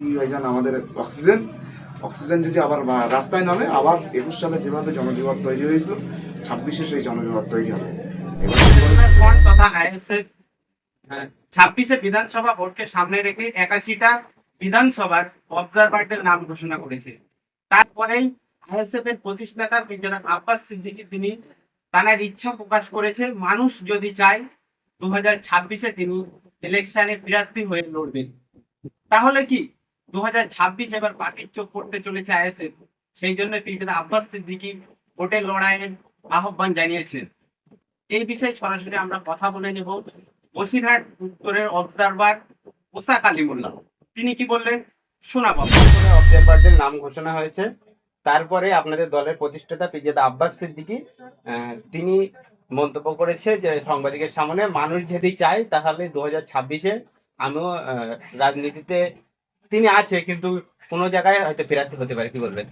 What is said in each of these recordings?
ভাইজান, আমাদের oxygen. Oxygen যদি আবার রাস্তায় নামে, আবার একুশ সালে যেভাবে জনজীবন তৈরি হয়েছিল, ছাব্বিশে সেই জনজীবন তৈরি হবে। আইএসএফ ছাব্বিশে বিধানসভা ভোটকে সামনে রেখে একাশিটা বিধানসভার অবজারভারদের নাম ঘোষণা করেছে। তারপরেই আইএসএফ এর প্রতিষ্ঠাতা মির্জা আব্বাস সিদ্দিকী, তিনি তার ইচ্ছা প্রকাশ করেছে, মানুষ যদি চায় দু হাজার ছাব্বিশে তিনি ইলেকশনে প্রার্থী হয়ে লড়বেন। তাহলে কি? দু হাজার ছাব্বিশ এবার পাখির চোখ পড়তে চলেছে আইএসএফ। সেই জন্য মির্জা আব্বাস সিদ্দিকী ভোটের লড়াইয়ের আহ্বান জানিয়েছেন। এই বিষয়ে সরাসরি আমরা কথা বলে নেব। বসিরহাট উত্তরের অবজারভার ওসা কালিমুল্লাহ তিনি কি বললেন? শোনাবো। অবজারভারদের নাম ঘোষণা হয়েছে। তারপরে আপনাদের দলের প্রতিষ্ঠাতা পিজেদা আব্বাস সিদ্দিকী তিনি মন্তব্য করেছে যে সাংবাদিকের সামনে মানুষ যদি চায় তাহলে দু হাজার ছাব্বিশে আমিও রাজনীতিতে তিনি আছে কিন্তু কোনো জায়গায় হয়তো প্রার্থী হতে পারে কি বলবেন?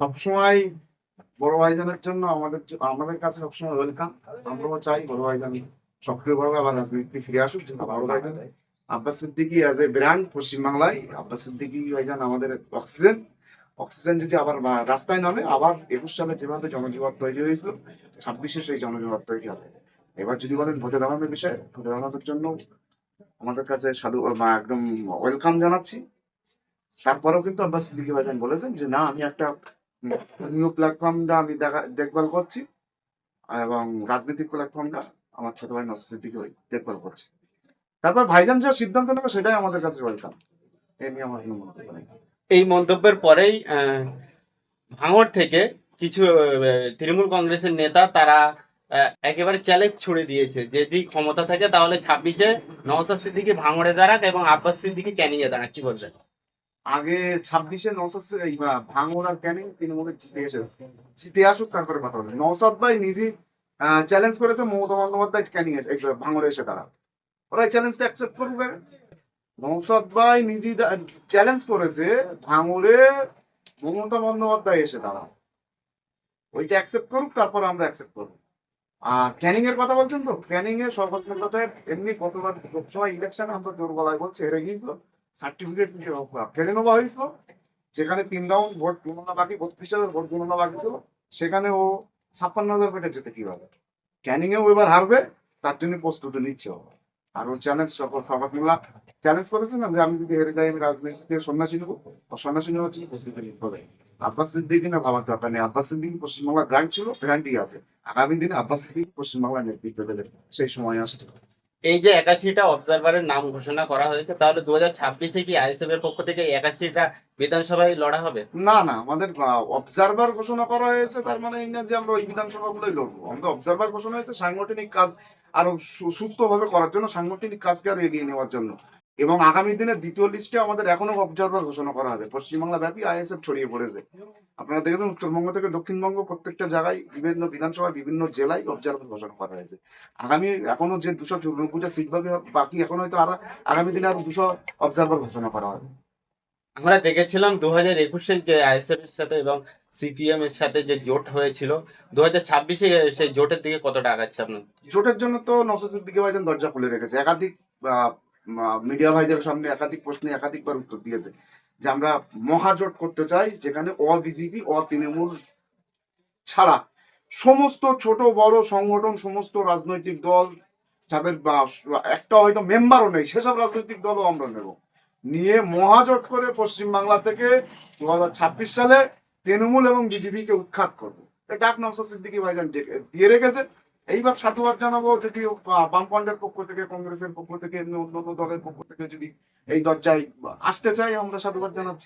সবসময় বড় ভাইজানের জন্য আমাদের আমাদের কাছে সবসময় ওয়েলকাম। আমরাও চাই বড় ভাইজান সক্রিয়ভাবে আবার রাজনীতি ফিরে আসুক যেন বড় ভাইজান Abbas Siddiqui as a brand পশ্চিমবাংলায় আব্বাস সিদ্দিকি ভাইজান আমাদের অক্সিজেন। অক্সিজেন যদি আবার রাস্তায় নামে আবার একুশ সালে যেভাবে জনজীবন তৈরি হয়েছিল ছাব্বিশে সেই জনজীবন তৈরি হবে। এবার যদি বলেন ভোটে দাঁড়ানোর বিষয়ে ভোটে দাঁড়ানোর জন্য আমাদের কাছে সাধু একদম ওয়েলকাম জানাচ্ছি। তারপরেও কিন্তু আব্বাস সিদ্দিকি ভাইজান বলেছেন যে, না, আমি একটা নিউ প্ল্যাটফর্মটা আমি দেখা, দেখভাল করছি এবং রাজনৈতিক প্ল্যাটফর্মটা আমার ছোট ভাই নসর ভাই দেখভাল করছে। তারপর ভাইজান যা সিদ্ধান্ত নেবে, সেটাই আমাদের কাছে ওয়েলকাম এ নিয়ে আমার কোনো মন্তব্য এই মন্তব্যের পরেই ভাঙড় থেকে কিছু তৃণমূল কংগ্রেসের নেতা, তারা একেবারে চ্যালেঞ্জ ছুড়ে দিয়েছে। যদি ক্ষমতা থাকে তাহলে ছাব্বিশে নওসাদ সিদ্দিকি ভাঙড়ে দাঁড়াক এবং আব্বাস সিদ্দিকি ক্যানিংয়ে দাঁড়াক। কি বলবেন? আগে ছাব্বিশে নৌসাদ ভাঙড় আর ক্যানিং তৃণমূলে জিতে এসে জিতে আসুক, তারপরে কথা হবে। নৌসাদ ভাই নিজেই চ্যালেঞ্জ করেছে, মমতা বন্দ্যোপাধ্যায় ক্যানিং ভাঙড়ে এসে তারা ওরা চ্যালেঞ্জটা অ্যাকসেপ্ট আগে। নৌসাদ ভাই নিজেই চ্যালেঞ্জ করেছে, ভাঙড়ে মমতা বন্দ্যোপাধ্যায় এসে তারা ওইটা অ্যাকসেপ্ট করুক, তারপর আমরা অ্যাকসেপ্ট করব। আর ক্যানিং এর কথা বলছেন তো? ক্যানিং এর এমনি কতবার সবসময় ইলেকশন জোর গলায় হেরে গিয়েছিল। সার্টিফিকেট কেড়ে নেওয়া হয়েছিল। যেখানে তিন রাউন্ড ভোট গণনা বাকি, বত্রিশ হাজার ভোট গণনা বাকি ছিল, সেখানে ও ছাপ্পান্ন হাজার ভোটে যেতে কীভাবে? ক্যানিং এও এবার হারবে, তার জন্য প্রস্তুতি নিচ্ছে আর ও চ্যালেঞ্জ সকল সবাকমুল্লা চ্যালেঞ্জ করেছে না, যে আমি যদি হেরে যাই, আমি রাজনীতিতে সন্ন্যাসী নেব সন্ন্যাসী নেওয়ার জন্য প্রস্তুতি নিতে হবে। আব্বাস সিদ্দিকি না নেই? আব্বাস সিদ্দিকি পশ্চিমবাংলার ব্র্যান্ড ছিল ব্র্যান্ডই আছে। আগামী দিনে আব্বাস সিদ্দিকি পশ্চিমবাংলার নেতৃত্ব দেবে। সেই সময় আসছে এই যে একাশিটা অবজারভারের নাম ঘোষণা করা হয়েছে তাহলে দু হাজার ছাব্বিশে কি আইএসএফ এর পক্ষ থেকে একাশিটা বিধানসভায় লড়া হবে? না না আমাদের অবজারভার ঘোষণা করা হয়েছে তার মানে এই না যে আমরা ওই বিধানসভাগুলোই লড়বো। আমাদের অবজারভার ঘোষণা হয়েছে সাংগঠনিক কাজ আরও সু- সুস্থভাবে করার জন্য সাংগঠনিক কাজকে আরও এগিয়ে নেওয়ার জন্য। এবং আগামী দিনের দ্বিতীয় লিস্টে আমাদের এখনও অবজারভার ঘোষণা করা হবে। পশ্চিমবাংলা ব্যাপী আইএসএফ ছড়িয়ে পড়েছে। আপনারা দেখেছেন উত্তরবঙ্গ থেকে দক্ষিণবঙ্গ প্রত্যেকটা জায়গায় বিভিন্ন বিধানসভায় বিভিন্ন জেলায় অবজারভার ঘোষণা করা হয়েছে। আগামী এখনও যে দুশো চুরানব্বইটা সিট পাবে বাকি এখন হয়তো আর আগামী দিনে আরও দুশো অবজারভার ঘোষণা করা হবে। আমরা দেখেছিলাম দু হাজার একুশে যে আইএসএফ এর সাথে এবং সিপিএম এর সাথে যে জোট হয়েছিল দু হাজার ছাব্বিশে সেই জোটের দিকে কতটা আগাচ্ছে আপনার? জোটের জন্য তো নসেসের দিকে ভাইজান দরজা খুলে রেখেছে। একাধিক মিডিয়া ভাইদের সামনে একাধিক প্রশ্নে একাধিকবার উত্তর দিয়েছে যে আমরা মহাজোট করতে চাই, যেখানে অ বিজেপি, অ তৃণমূল ছাড়া সমস্ত ছোট, বড় সংগঠন, সমস্ত রাজনৈতিক দল যাদের একটা হয়তো মেম্বারও নেই, সেসব রাজনৈতিক দলও আমরা নেব। নিয়ে মহাজোট করে পশ্চিমবাংলা থেকে দু হাজার ছাব্বিশ সালে তৃণমূল এবং বিজেপিকে উৎখাত করব। ডাক নওসাদ সিদ্দিকী ভাইজান দিয়ে রেখেছে। এইবার সাধুবাদ জানাব যদি বামফ্রন্টের পক্ষ থেকে, কংগ্রেসের পক্ষ থেকে অন্য দলের পক্ষ থেকে যদি এই দরজায় আসতে চাই, আমরা সাধুবাদ জানাচ্ছি।